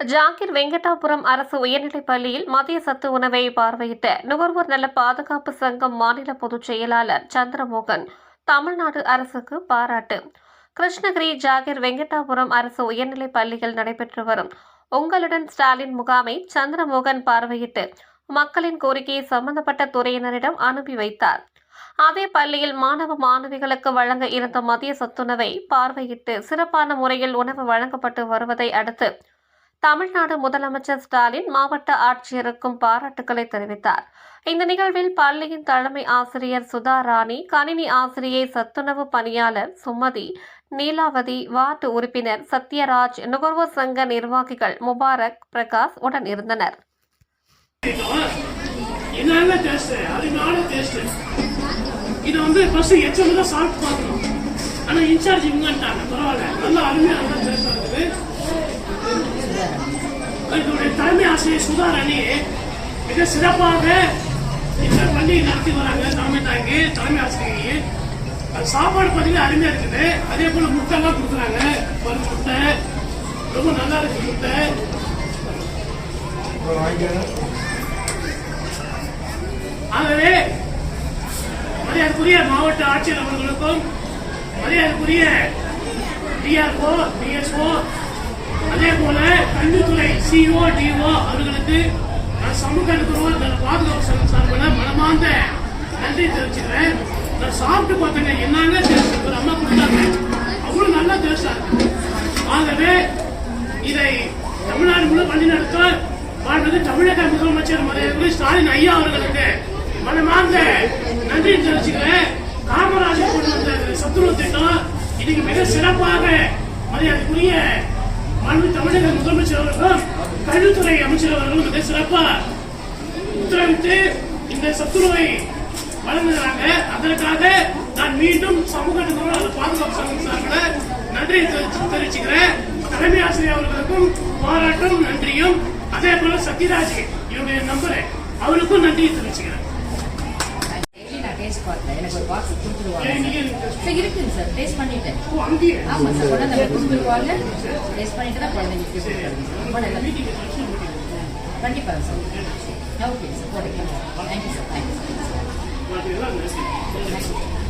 ஜாகிர் வெங்கடாபுரம் அரசு உயர்நிலைப் பள்ளியில் மதிய சத்து உணவை பார்வையிட்ட நுகர்வோர் நல பாதுகாப்பு சங்கம் மாநில பொதுச் செயலாளர் சந்திரமோகன் தமிழ்நாடு அரசுக்கு பாராட்டு. கிருஷ்ணகிரி ஜாகிர் வெங்கடாபுரம் அரசு உயர்நிலைப் பள்ளியில் நடைபெற்று வரும் உங்களுடன் ஸ்டாலின் முகாமை சந்திரமோகன் பார்வையிட்டு மக்களின் கோரிக்கையை சம்பந்தப்பட்ட துறையினரிடம் அனுப்பி வைத்தார். அதே பள்ளியில் மாணவ மாணவிகளுக்கு வழங்க இருந்த மதிய சத்துணவை பார்வையிட்டு சிறப்பான முறையில் உணவு வழங்கப்பட்டு வருவதை அடுத்து தமிழ்நாடு முதலமைச்சர் ஸ்டாலின் மாவட்ட ஆட்சியருக்கும் பாராட்டுக்களை தெரிவித்தார். இந்த நிகழ்வில் பள்ளியின் தலைமை ஆசிரியர் சுதா ராணி கணினி ஆசிரியை சத்துணவு பணியாளர் சுமதி நீலாவதி வார்டு உறுப்பினர் சத்யராஜ் நுகர்வோர் சங்க நிர்வாகிகள் முபாரக் பிரகாஷ் உடன் இருந்தனர். என்னென்ன இது வந்து ஃபர்ஸ்ட் எச்சம் தான் சாப்பிட்டு பார்க்கணும். ஆனால் இன்சார்ஜ் இவங்கன்ட்டாங்க. பரவாயில்ல. நல்லா அருமையாக நல்லா பேசுறது எங்களுடைய தலைமை ஆசிரியர் சுதாரணி மிக சிறப்பாக இந்த பள்ளியை நடத்தி வராங்க. தலைமை தாங்கி தலைமை ஆசிரியர். அது சாப்பாடு பார்த்தீங்கன்னா அருமையா இருக்குது. அதே போல முட்டைலாம் கொடுக்குறாங்க. பருப்பு முட்டை. ரொம்ப நல்லா இருக்கு முட்டை. ஆகவே மரியாதைக்குரிய மாவட்ட ஆட்சியர் அவர்களுக்கும் மரியாதைக்குரிய டிஆர்ஓ டிஎஸ்ஓ அதே போல கல்வித்துறை சிஓ டிஓ அவர்களுக்கு சமூக நுகர்வோர் பாதுகாப்பு சங்கம் சார்பில் மனமார்ந்த நன்றி தெரிவிச்சுக்கிறேன். நான் சாப்பிட்டு பார்த்தேங்க என்னங்க டேஸ்ட் ஒரு அம்மா கொடுத்தாங்க. அவ்வளவு நல்லா டேஸ்டா ஆகவே இதை தமிழ்நாடு முழு பள்ளி நடத்த வாழ்வது தமிழக முதலமைச்சர் மரியாதை ஸ்டாலின் ஐயா அவர்களுக்கு மனமார்ந்த நன்றி தெரிவிச்சுக்கிறேன். காமராஜர் கொண்டு வந்த சத்துருவ திட்டம் இன்னைக்கு மிக சிறப்பாக மரியாதைக்குரிய மாண்பு தமிழக முதலமைச்சர் அவர்களும் கல்வித்துறை அமைச்சர் அவர்களும் மிக சிறப்பா உத்தரவிட்டு இந்த சத்துருவை வழங்குகிறாங்க. அதற்காக நான் மீண்டும் சமூக நிறுவனம் பாதுகாப்பு சங்கம் சார்பில் நன்றி தெரிவிச்சுக்கிறேன். தலைமை ஆசிரியர் அவர்களுக்கும் பாராட்டும் நன்றியும். அதே போல சத்யராஜ் இவருடைய நம்பரை அவருக்கும் நன்றியை தெரிவிச்சுக்கிறேன். சார் இருக்குங்க சார். டேஸ்ட் பண்ணிட்டேன். ஓ, அங்கேயே ஆமா சார். கொண்டு வந்து கொடுத்துருவாங்க. டேஸ்ட் பண்ணிட்டு தான் குழந்தைங்களுக்கு ரொம்ப கண்டிப்பாக சார். Okay sir. போட்டுக்கலாம். Thank you sir thank you sir